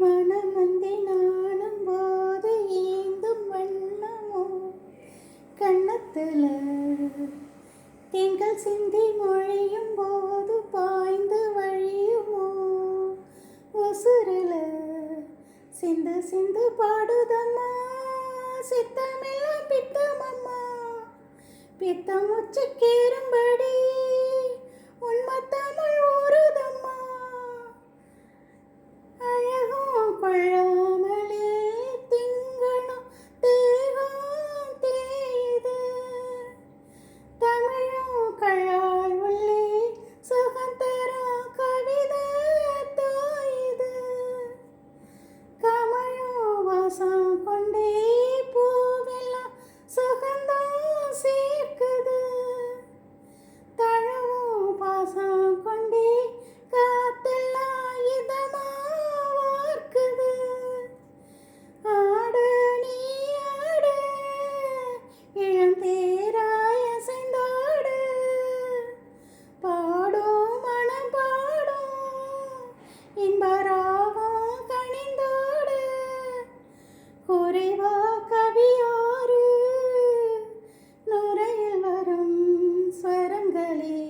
மனமந்தி நானும் போது ஏந்தும் வண்ணமோ கண்ணத்தில் திங்கள் சிந்தி மொழியும் போது பாய்ந்து வழியுமோ? உசுருல சிந்து சிந்து பாடுதம்மா. சித்தமெல்லாம் பித்தமம்மா. பித்தம் உச்சக்கேறும்படி உண்மை കൊണ്ടേ குறைவா கவியாறு நுரையில் வரும் ஸ்வரங்களே.